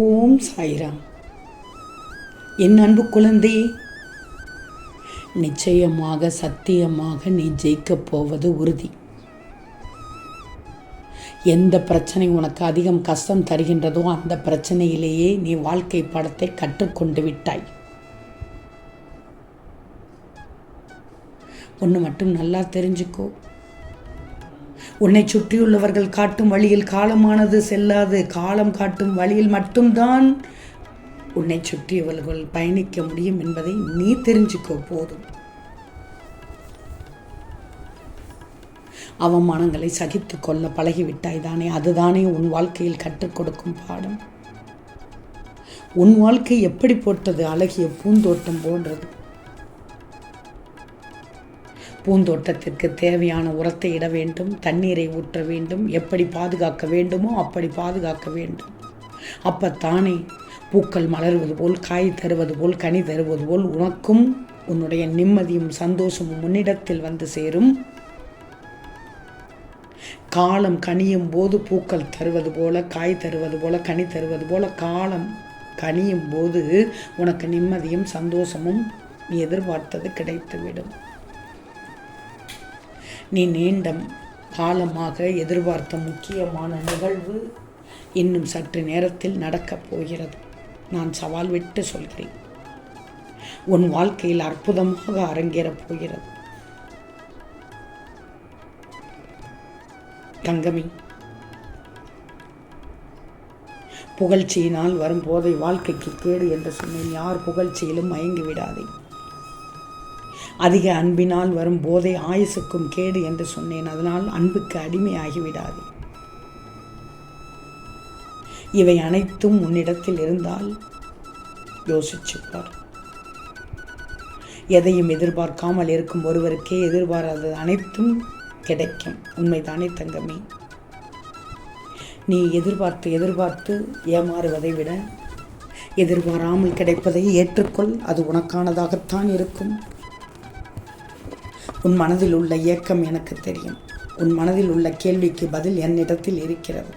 ஓம் சாய்ராம். என் அன்பு குழந்தை நிச்சயமாக சத்தியமாக நீ ஜெயிக்கப் போவது உறுதி. எந்த பிரச்சனை உனக்கு அதிகம் கஷ்டம் தருகின்றதோ அந்த பிரச்சனையிலேயே நீ வாழ்க்கை படத்தை கற்றுக்கொண்டு விட்டாய். ஒன்று மட்டும் நல்லா தெரிஞ்சுக்கோ. உன்னை சுற்றியுள்ளவர்கள் காட்டும் வழியில் காலமானது செல்லாது. காலம் காட்டும் வழியில் மட்டும்தான் உன்னை சுற்றியவர்கள் பயணிக்க முடியும் என்பதை நீ தெரிஞ்சுக்கோ போதும். அவமானங்களை சகித்து கொள்ள பழகிவிட்டாய் தானே. அதுதானே உன் வாழ்க்கையில் கற்றுக் கொடுக்கும் பாடம். உன் வாழ்க்கை எப்படி போட்டது? அழகிய பூந்தோட்டம் போன்றது. பூந்தோட்டத்திற்கு தேவையான உரத்தை இட வேண்டும் தண்ணீரை ஊற்ற வேண்டும் எப்படி பாதுகாக்க வேண்டுமோ அப்படி பாதுகாக்க வேண்டும். அப்போ தானே பூக்கள் மலர்வது போல் காய் தருவது போல் கனி தருவது போல் உனக்கும் உன்னுடைய நிம்மதியும் சந்தோஷமும் முன்னிடத்தில் வந்து சேரும். காலம் கனியும் போது பூக்கள் தருவது போல காய் தருவது போல கனி தருவது போல காலம் கனியும் போது உனக்கு நிம்மதியும் சந்தோஷமும் நீ எதிர்பார்த்தது கிடைத்துவிடும். நீ நீண்ட காலமாக எதிர்பார்த்த முக்கியமான நிகழ்வு இன்னும் சற்று நேரத்தில் நடக்கப் போகிறது. நான் சவால் விட்டு சொல்கிறேன். உன் வாழ்க்கையில் அற்புதமாக அரங்கேறப் போகிறது. தங்கமி புகழ்ச்சியினால் வரும் போதை வாழ்க்கைக்கு கேடு என்று சொன்னேன். யார் புகழ்ச்சியிலும் மயங்கி விடாதே. அதிக அன்பினால் வரும் போதை ஆயுசுக்கும் கேடு என்று சொன்னேன். அதனால் அன்புக்கு அடிமையாகிவிடாது. இவை அனைத்தும் உன்னிடத்தில் இருந்தால் யோசிச்சுப்பார். எதையும் எதிர்பார்க்காமல் இருக்கும் ஒருவருக்கே எதிர்பாராதது அனைத்தும் கிடைக்கும். உண்மைதானே தங்கமே. நீ எதிர்பார்த்து எதிர்பார்த்து ஏமாறுவதை விட எதிர்பாராமல் கிடைப்பதை ஏற்றுக்கொள். அது உனக்கானதாகத்தான் இருக்கும். உன் மனதில் உள்ள இயக்கம் எனக்கு தெரியும். உன் மனதில் உள்ள கேள்விக்கு பதில் என்னிடத்தில் இருக்கிறது.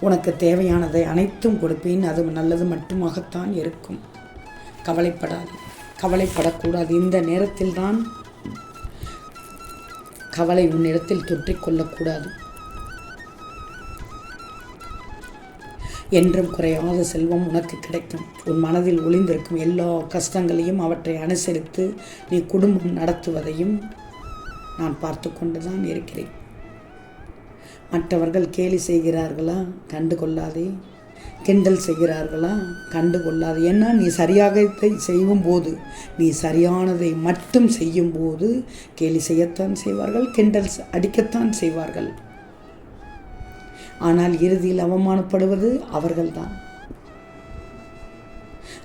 உனக்கு தேவையானதை அனைத்தும் கொடுப்பேன். அது நல்லது மட்டுமாகத்தான் இருக்கும். கவலைப்படாது. கவலைப்படக்கூடாது. இந்த நேரத்தில் தான் கவலை உன்னிடத்தில் தொற்றிக்கொள்ளக்கூடாது. என்றும் குறையாத செல்வம் உனக்கு கிடைக்கும். உன் மனதில் ஒளிந்திருக்கும் எல்லா கஷ்டங்களையும் அவற்றை அனுசரித்து நீ குடும்பம் நடத்துவதையும் நான் பார்த்து கொண்டுதான் இருக்கிறேன். மற்றவர்கள் கேலி செய்கிறார்களா? கண்டு கொள்ளாதே. கிண்டல் செய்கிறார்களா? கண்டு கொள்ளாது. ஏன்னா நீ சரியாக செய்யும் போது நீ சரியானதை மட்டும் செய்யும் போது கேலி செய்யத்தான் செய்வார்கள் கிண்டல் அடிக்கத்தான் செய்வார்கள். ஆனால் இறுதியில் அவமானப்படுவது அவர்கள்தான்.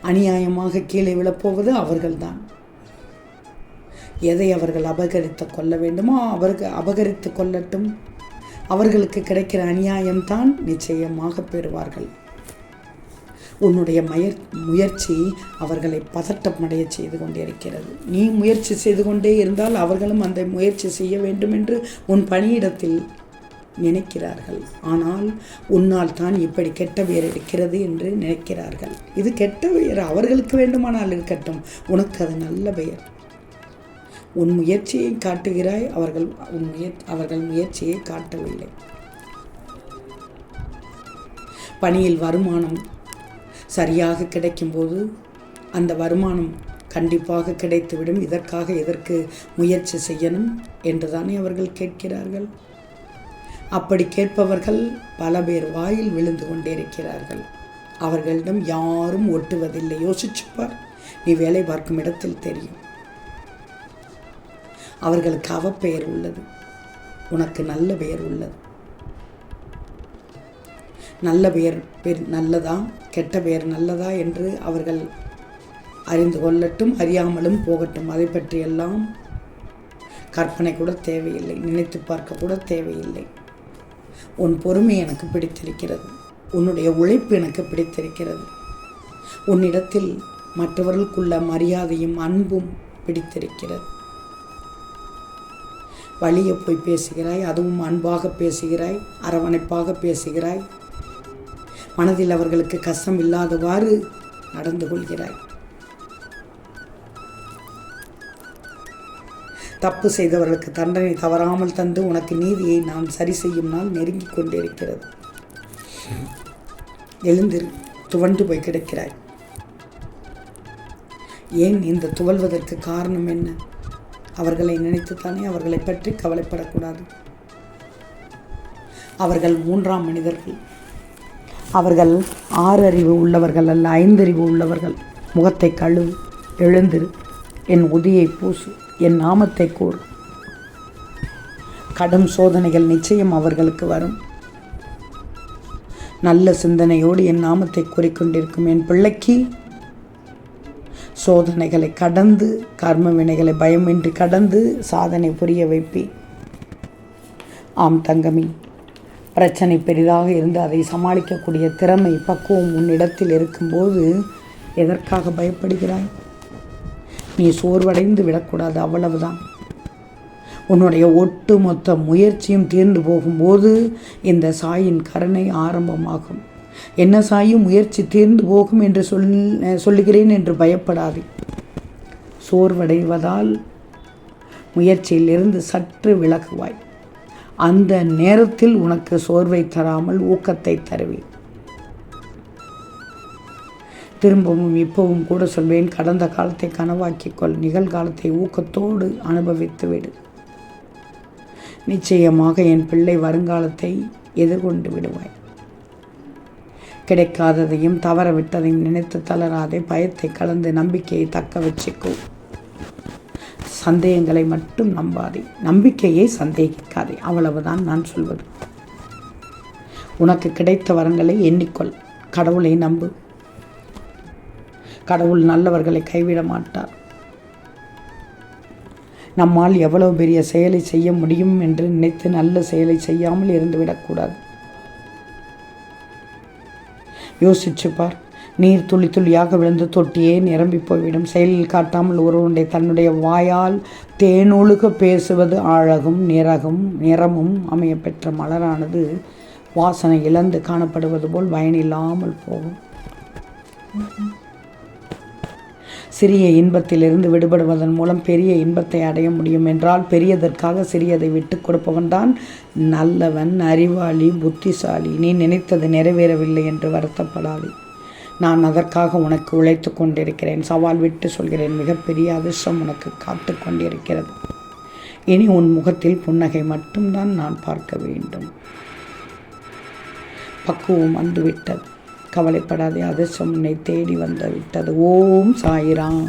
அநியாயமாக கீழே விழப்போவது அவர்கள்தான். எதை அவர்கள் அபகரித்து கொள்ள வேண்டுமோ அவர்கள் அபகரித்து கொள்ளட்டும். அவர்களுக்கு கிடைக்கிற அநியாயம்தான் நிச்சயமாக பெறுவார்கள். உன்னுடைய மயர் முயற்சி அவர்களை பதட்டமடைய செய்து கொண்டிருக்கிறது. நீ முயற்சி செய்து கொண்டே இருந்தால் அவர்களும் அந்த முயற்சி செய்ய வேண்டும் என்று உன் பணியிடத்தில் நினைக்கிறார்கள். ஆனால் உன்னால் தான் இப்படி கெட்ட பெயர் இருக்கிறது என்று நினைக்கிறார்கள். இது கெட்ட பெயர் அவர்களுக்கு வேண்டுமானால் இருக்கட்டும். உனக்கு அது நல்ல பெயர். உன் முயற்சியை காட்டுகிறாய். அவர்கள் உன் முயற் அவர்கள் முயற்சியை காட்டவில்லை. பணியில் வருமானம் சரியாக கிடைக்கும்போது அந்த வருமானம் கண்டிப்பாக கிடைத்துவிடும். இதற்காக எதற்கு முயற்சி செய்யணும்? என்றுதானே அவர்கள் கேட்கிறார்கள். அப்படி கேட்பவர்கள் பல பேர் வாயில் விழுந்து கொண்டிருக்கிறார்கள். அவர்களிடம் யாரும் ஒட்டுவதில்லை யோசிச்சுப்பார். நீ வேலை பார்க்கும் இடத்தில் தெரியும். அவர்களுக்கு அவப்பெயர் உள்ளது. உனக்கு நல்ல பெயர் உள்ளது. நல்ல பெயர் பெயர் நல்லதா? கெட்ட பெயர் நல்லதா? என்று அவர்கள் அறிந்து கொள்ளட்டும் அறியாமலும் போகட்டும். அதை பற்றியெல்லாம் கற்பனை கூட தேவையில்லை நினைத்து பார்க்க கூட தேவையில்லை. உன் பொறுமை எனக்கு பிடித்திருக்கிறது. உன்னுடைய உழைப்பு எனக்கு பிடித்திருக்கிறது. உன்னிடத்தில் மற்றவர்களுக்குள்ள மரியாதையும் அன்பும் பிடித்திருக்கிறது. வழியை போய் பேசுகிறாய் அதுவும் அன்பாக பேசுகிறாய் அரவணைப்பாக பேசுகிறாய். மனதில் அவர்களுக்கு கஷ்டம் இல்லாதவாறு நடந்து கொள்கிறாய். தப்பு செய்தவர்களுக்கு தண்டனை தவறாமல் தந்து உனக்கு நீதியை நான் சரி செய்யும் நாள் நெருங்கி கொண்டிருக்கிறது. எழுந்திரு துவண்டு போய் கிடக்கிறாய். ஏன் இந்த துவல்வதற்கு காரணம் என்ன? அவர்களை நினைத்துத்தானே அவர்களை பற்றி கவலைப்படக்கூடாது. அவர்கள் மூன்றாம் மனிதர்கள். அவர்கள் ஆறு அறிவு உள்ளவர்கள் அல்ல ஐந்தறிவு உள்ளவர்கள். முகத்தை கழுவு எழுந்திரு என் உதியை பூசு. என் நாமத்தை கூறு. கடும் சோதனைகள் நிச்சயம் அவர்களுக்கு வரும். நல்ல சிந்தனையோடு என் நாமத்தை கூறிக்கொண்டிருக்கும் என் பிள்ளைக்கு சோதனைகளை கடந்து கர்ம வினைகளை பயமின்றி கடந்து சாதனை புரிய வைப்பி. ஆம் தங்கமி பிரச்சனை பெரிதாக இருந்து அதை சமாளிக்கக்கூடிய திறமை பக்குவம் உன்னிடத்தில் இருக்கும்போது எதற்காக பயப்படுகிறாய்? நீ சோர்வடைந்து விடக்கூடாது அவ்வளவுதான். உன்னுடைய ஒட்டுமொத்த முயற்சியும் தீர்ந்து போகும்போது இந்த சாயின் கருணை ஆரம்பமாகும். என்ன சாயும் முயற்சி தீர்ந்து போகும் என்று சொல் சொல்லுகிறேன் என்று பயப்படாதே. சோர்வடைவதால் முயற்சியிலிருந்து சற்று விலகுவாய். அந்த நேரத்தில் உனக்கு சோர்வை தராமல் ஊக்கத்தை தருவேன். திரும்பவும் இப்பவும் கூட சொல்வேன் கடந்த காலத்தை கனவாக்கிக்கொள் நிகழ்காலத்தை ஊக்கத்தோடு அனுபவித்து விடு. நிச்சயமாக என் பிள்ளை வருங்காலத்தை எதிர்கொண்டு விடுவாய். கிடைக்காததையும் தவற விட்டதையும் நினைத்து தளராதே பயத்தை கலந்து நம்பிக்கையை தக்க வச்சுக்கோ. சந்தேகங்களை மட்டும் நம்பாதே நம்பிக்கையை சந்தேகிக்காதே அவ்வளவுதான் நான் சொல்வது. உனக்கு கிடைத்த வரங்களை எண்ணிக்கொள் கடவுளை நம்பு. கடவுள் நல்லவர்களை கைவிட மாட்டார். நம்மால் எவ்வளவு பெரிய செயலை செய்ய முடியும் என்று நினைத்து நல்ல செயலை செய்யாமல் இருந்துவிடக்கூடாது. யோசிச்சு பார் நீர் துளி துளியாக விழுந்து தொட்டியே நிரம்பி போய்விடும். செயலில் காட்டாமல் ஒருவனுடைய தன்னுடைய வாயால் தேனொழுக பேசுவது அழகும் நிறகும் நிறமும் அமைய பெற்ற மலரானது வாசனை இழந்து காணப்படுவது போல் பயனில்லாமல் போகும். சிறிய இன்பத்திலிருந்து விடுபடுவதன் மூலம் பெரிய இன்பத்தை அடைய முடியும் என்றால் பெரியதற்காக சிறியதை விட்டு கொடுப்பவன்தான் நல்லவன் அறிவாளி புத்திசாலி. நீ நினைத்தது நிறைவேறவில்லை என்று வருத்தப்படாதே. நான் அதற்காக உனக்கு உழைத்து கொண்டிருக்கிறேன். சவால் விட்டு சொல்கிறேன். மிகப்பெரிய அதிர்ஷ்டம் உனக்கு காத்து கொண்டிருக்கிறது. இனி உன் முகத்தில் புன்னகை மட்டும்தான் நான் பார்க்க வேண்டும். பக்குவம் வந்துவிட்டது. கவலைப்படாதே அதிர்ஷ்டம் உன்னை தேடி வந்து விட்டது. ஓம் சாயிராம்.